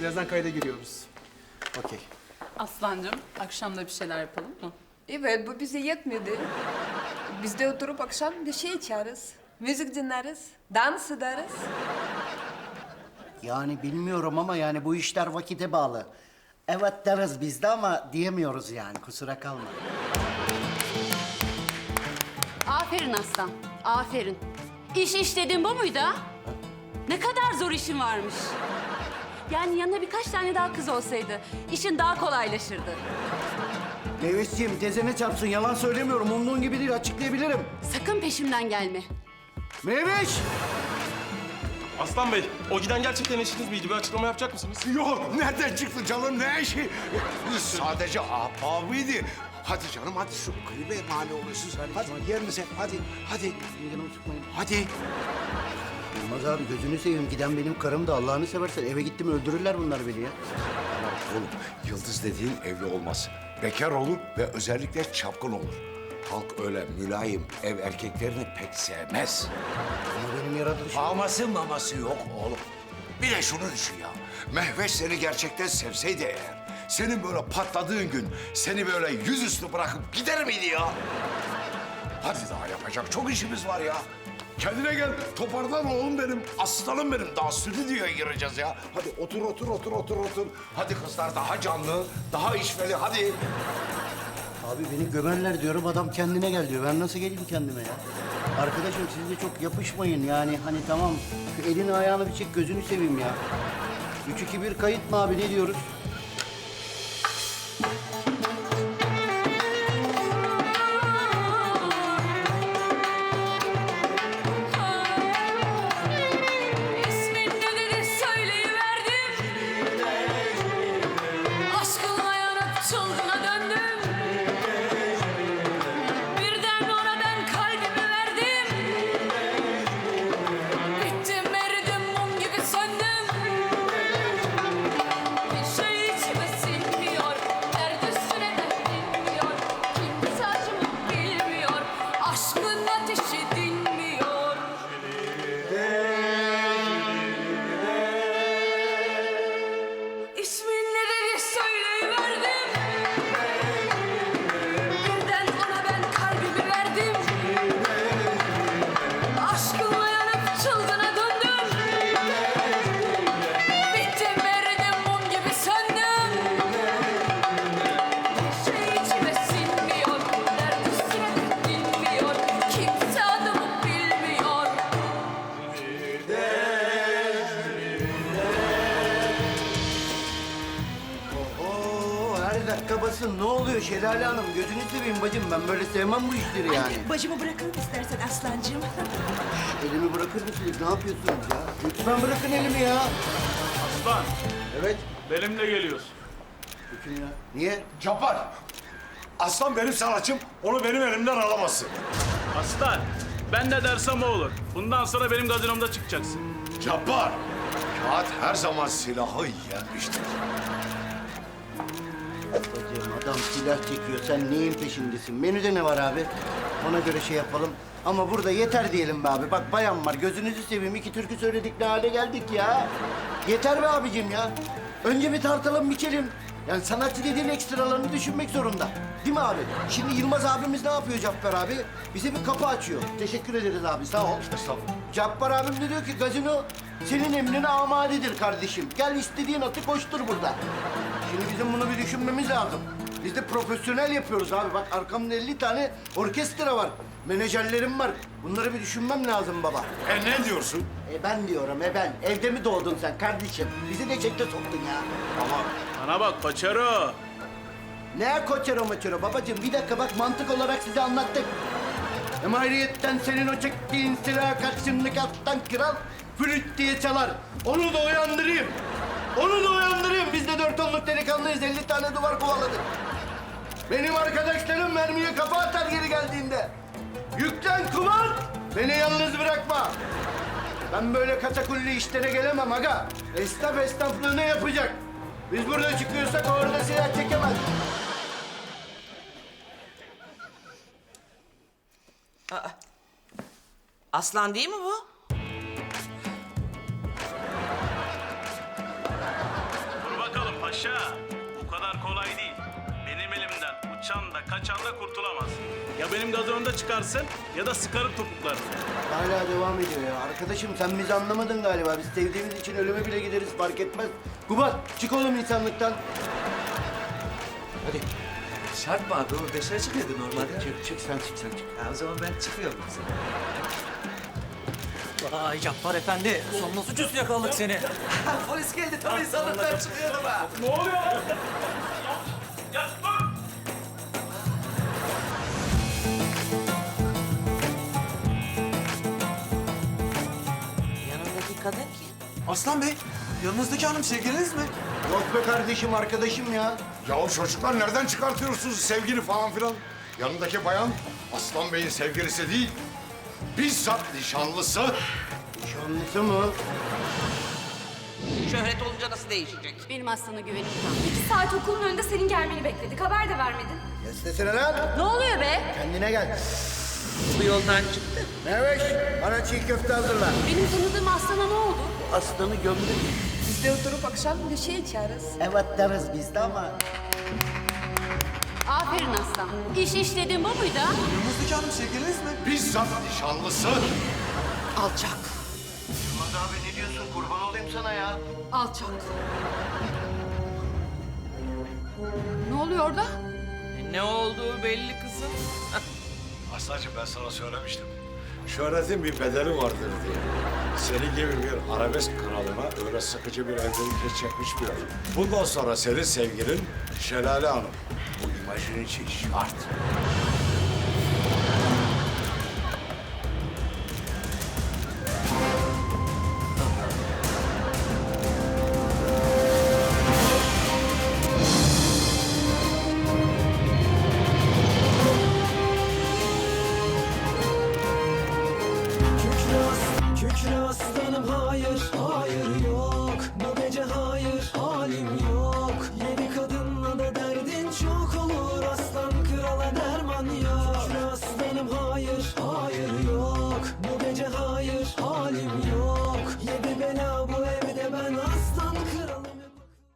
Birazdan kayda giriyoruz. Okey. Aslancığım, akşam da bir şeyler yapalım mı? Evet, bu bize yetmedi. Biz de oturup akşam bir şey içeriz. Müzik dinleriz, dans ederiz. Yani bilmiyorum ama yani bu işler vakite bağlı. Evet deriz biz de ama diyemiyoruz yani kusura kalma. Aferin aslan, aferin. İş iş dediğin bu muydu ha? Ne kadar zor işin varmış. Yani yanına birkaç tane daha kız olsaydı işin daha kolaylaşırdı. Meyvesciğim tezene çarpsın yalan söylemiyorum. Umduğun gibi değil açıklayabilirim. Sakın peşimden gelme. Meyveş! Aslan Bey, o giden gerçekten eşiniz miydi? Bir açıklama yapacak mısınız? Yok, nereden çıktı canım ne işi? Sadece ahbabıydı. Hadi canım hadi şu klibe mani olursun sen. Hadi yerinize hadi hadi. Canımı sıkmayın. Hadi. Yılmaz abi gözünü seveyim giden benim karım da Allah'ını seversen eve gittim öldürürler bunlar beni ya. Oğlum Yıldız dediğin evli olmaz. Bekar olur ve özellikle çapkın olur. Halk öyle mülayim ev erkeklerini pek sevmez. Ama benim yaratılışım... Aması maması yok oğlum. Bir de şunu düşün ya. Mehveş seni gerçekten sevseydi eğer... ...senin böyle patladığın gün seni böyle yüzüstü bırakıp gider miydi ya? Hadi daha yapacak çok işimiz var ya. Kendine gel, toparlan oğlum benim, aslanım benim. Daha stüdyoya gireceğiz ya. Hadi otur, otur, otur, otur, otur. Hadi kızlar daha canlı, daha işveli, hadi. Abi beni gömerler diyorum adam kendine gel diyor. Ben nasıl geleyim kendime ya? Arkadaşım siz de çok yapışmayın yani hani tamam elini ayağını bir çek gözünü seveyim ya. Üç, iki, bir kayıt mı abi ne diyoruz? Dakika basın ne oluyor Şelale Hanım gözünü seveyim bacım ben böyle sevmem bu işleri yani. Bacımı bırakın istersen aslancığım. Elimi bırakır mısınız ne yapıyorsunuz ya? Lütfen bırakın elimi ya. Aslan, Evet. benimle geliyorsun. Bütün ya. Niye? Cabbar, aslan benim sanatçım, onu benim elimden alamazsın. Aslan, ben ne dersem o olur. Bundan sonra benim gazinomda çıkacaksın. Cabbar, kağıt her zaman silahı yenmiştir. Adam silah çekiyor sen neyin peşindesin? Menüde ne var abi? Ona göre şey yapalım. Ama burada yeter diyelim be abi. Bak bayan var gözünüzü seveyim iki türkü söyledik ne hale geldik ya. Yeter be abicim ya. Önce bir tartalım biçelim. Yani sanatçı dediğin ekstralarını düşünmek zorunda. Değil mi abi? Şimdi Yılmaz abimiz ne yapıyor Cabbar abi? Bize bir kapı açıyor. Teşekkür ederiz abi sağ ol. Estağfurullah. Cabbar abim de diyor ki gazino senin emrine amadedir kardeşim. Gel istediğin atı koştur burada. Şimdi bizim bunu bir düşünmemiz lazım. Biz de profesyonel yapıyoruz abi. Bak arkamda 50 tane orkestra var. Menajerlerim var. Bunları bir düşünmem lazım baba. E ne diyorsun? E ben diyorum e ben. Evde mi doğdun sen kardeşim? Bizi de çekte soktun ya. Ama Bana bak Paçaro. Ne koçero maçero babacığım bir dakika bak mantık olarak size anlattık. Hem ayrıyetten senin o çektiğin silah karşındaki aslan kral flüt diye çalar. Onu da uyandırayım. Onu da uyandırayım. Biz de dört onluk delikanlıyız. 50 tane duvar kovaladık. Benim arkadaşlarım mermiye kafa atar geri geldiğinde. Yüklen kuman. Beni yalnız bırakma. Ben böyle katakulli işlere gelemem aga. Esnaf esnaflığını yapacak. Biz burada çıkıyorsak orada silah çekemez. Aslan değil mi bu? Paşa, bu kadar kolay değil. Uçan da kaçan da kurtulamaz. Ya benim gazonomda çıkarsın ya da sıkarım topuklarını. Hala devam ediyor ya. Arkadaşım sen bizi anlamadın galiba. Biz sevdiğimiz için ölüme bile gideriz fark etmez. Kubat çık oğlum insanlıktan. Hadi Şart mı abi? O dışarı çıkıyordu normalde. çık çık sen çık sen çık. Ha, o zaman ben çıkıyorum. Vay Cabbar Efendi, sonunda suçüstü yakaladık seni. Polis geldi, tam insanlıktan çıkıyordum ha. Ya dur! Kadın kim? Aslan Bey, yanınızdaki hanım sevgiliniz mi? Yok be kardeşim arkadaşım ya. Ya çocuklar nereden çıkartıyorsunuz sevgili falan filan? Yanındaki bayan Aslan Bey'in sevgilisi değil. Bizzat nişanlısı. Nişanlısı mı? Şöhret olunca nasıl değişecek? Benim aslana güvenim tam. İki saat okulun önünde senin gelmeni bekledik. Haber de vermedin. Sesine lan. Ne oluyor be? Kendine gel. Bu yoldan çıktı. Meveş bana çiğ köfte hazırla. Benim tanıdığım aslana ne oldu? Aslanı gömdük. Biz de oturup akşam bir şey içeriz. Evet deriz biz de ama. Aferin aslan. İş iş dediğin bu muydu? Yanınızdaki hanım sevgiliniz mi? Bizzat nişanlısı. Alçak. Yılmaz abi ne diyorsun kurban olayım sana ya. Alçak. Ne oluyor orada? Ne olduğu belli kızım. Aslancığım ben sana söylemiştim. Şöhretin bir bedeli vardır diye. Senin gibi bir arabesk kralına öyle sıkıcı bir evlilikle çekmişmiyor. Bundan sonra senin sevgilin Şelale Hanım. Bu imajın için şart. Hayır, hayır yok